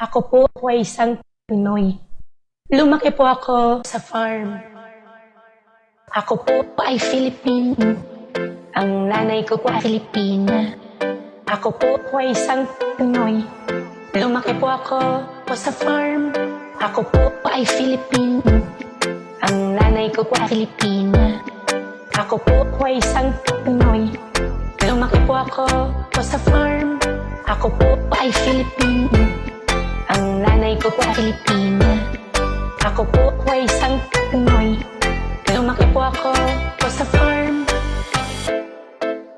Ako po ay isang Pinoy. Lumaki po ako sa farm. Ako po ay Filipino. Ang nanay ko po ay Filipina. Ako po ay isang Pinoy. Lumaki po ako po sa farm. Ako po ay Filipino. Ang nanay ko po ay Filipina. Ako po ay isang Pinoy. Lumaki po ako po sa farm. Ako po ay Filipino. Po ay Filipina. Ako po ay isang Pinoy. Lumaki po ako po sa farm.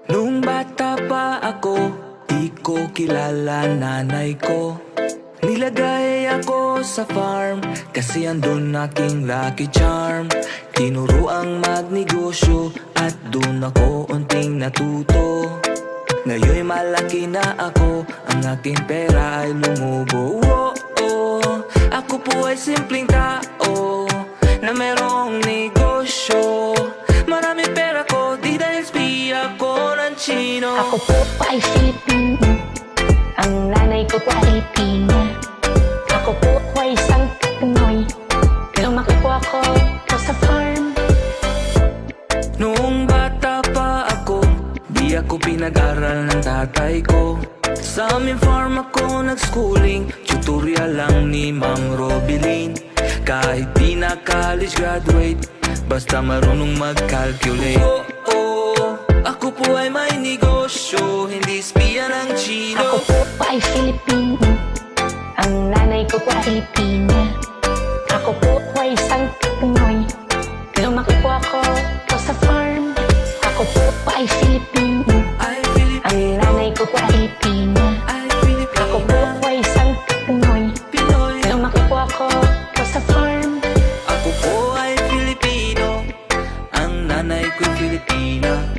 Nung bata pa ako, di ko kilala nanay ko Nilagay ako sa farm kasi andun aking lucky charm Tinuro ang magnegosyo at dun ako unting natuto Ngayon'y malaki na ako, ang aking pera ay lumubo oh. Ako po ay simpleng tao na merong negosyo Maraming pera ko, di dahil spiya ko ng chino Ako po ay Filipino. Ang nanay ko po ay Filipina. Ako po ay isang Pinoy. Lumaki po ako po sa farm. Noong bata pa ako, di ako pinag-aral ng tatay ko Sa aming farm ako nag-schooling, Tutorya lang ni Ma'am Robilin. Kahit di na college graduate Basta marunong mag-calculate. Oh, oh, ako po ay may negosyo Hindi spiya ng chino. Ako po ay Filipino. Ang nanay ko po ay Filipina Ako po ay isang Pinoy. Lumaki po ako po sa farm. Ako po ay Filipino. Ang nanay ko po ay Filipino Filipina